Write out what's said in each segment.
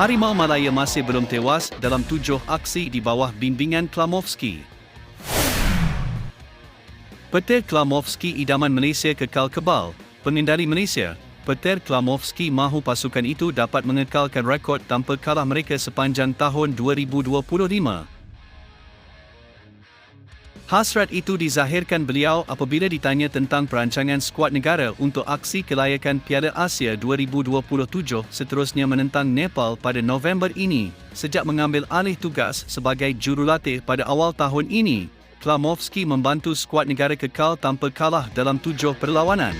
Harimau Malaya masih belum tewas dalam tujuh aksi di bawah bimbingan Klamovski. Petir Klamovski idaman Malaysia kekal kebal. Pengendali Malaysia, Petir Klamovski mahu pasukan itu dapat mengekalkan rekod tanpa kalah mereka sepanjang tahun 2025. Hasrat itu dizahirkan beliau apabila ditanya tentang perancangan skuad negara untuk aksi kelayakan Piala Asia 2027 seterusnya menentang Nepal pada November ini. Sejak mengambil alih tugas sebagai jurulatih pada awal tahun ini, Klamovski membantu skuad negara kekal tanpa kalah dalam tujuh perlawanan.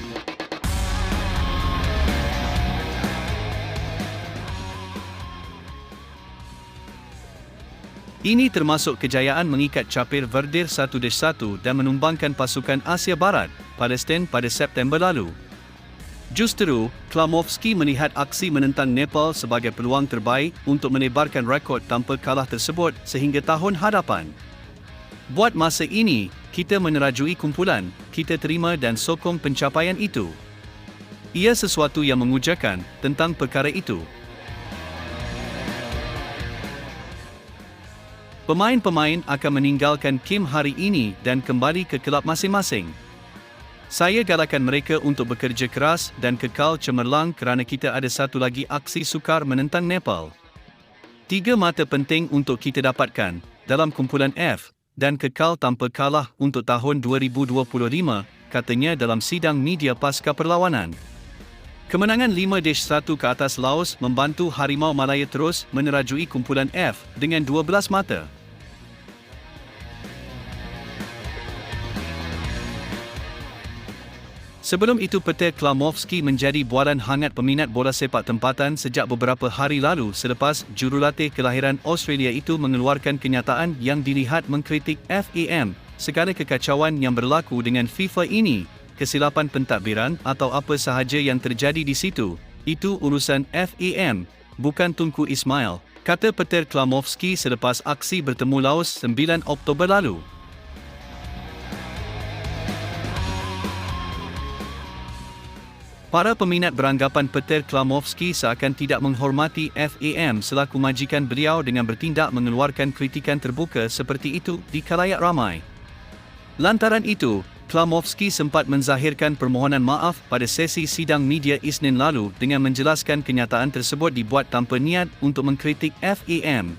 Ini termasuk kejayaan mengikat capir Verdir 1-1 dan menumbangkan pasukan Asia Barat, Palestin pada September lalu. Justru, Klamovski melihat aksi menentang Nepal sebagai peluang terbaik untuk menebarkan rekod tanpa kalah tersebut sehingga tahun hadapan. Buat masa ini, kita menerajui kumpulan, kita terima dan sokong pencapaian itu. Ia sesuatu yang mengujakan tentang perkara itu. Pemain-pemain akan meninggalkan Kim hari ini dan kembali ke kelab masing-masing. Saya galakkan mereka untuk bekerja keras dan kekal cemerlang kerana kita ada satu lagi aksi sukar menentang Nepal. Tiga mata penting untuk kita dapatkan dalam kumpulan F dan kekal tanpa kalah untuk tahun 2025, katanya dalam sidang media pasca perlawanan. Kemenangan 5-1 ke atas Laos membantu Harimau Malaya terus menerajui kumpulan F dengan 12 mata. Sebelum itu Peter Klamovski menjadi bualan hangat peminat bola sepak tempatan sejak beberapa hari lalu selepas jurulatih kelahiran Australia itu mengeluarkan kenyataan yang dilihat mengkritik FAM segala kekacauan yang berlaku dengan FIFA ini, kesilapan pentadbiran atau apa sahaja yang terjadi di situ, itu urusan FAM, bukan Tunku Ismail, kata Peter Klamovski selepas aksi bertemu Laos 9 Oktober lalu. Para peminat beranggapan Peter Klamovski seakan tidak menghormati FAM selaku majikan beliau dengan bertindak mengeluarkan kritikan terbuka seperti itu di kalayak ramai. Lantaran itu, Klamovski sempat menzahirkan permohonan maaf pada sesi sidang media Isnin lalu dengan menjelaskan kenyataan tersebut dibuat tanpa niat untuk mengkritik FAM.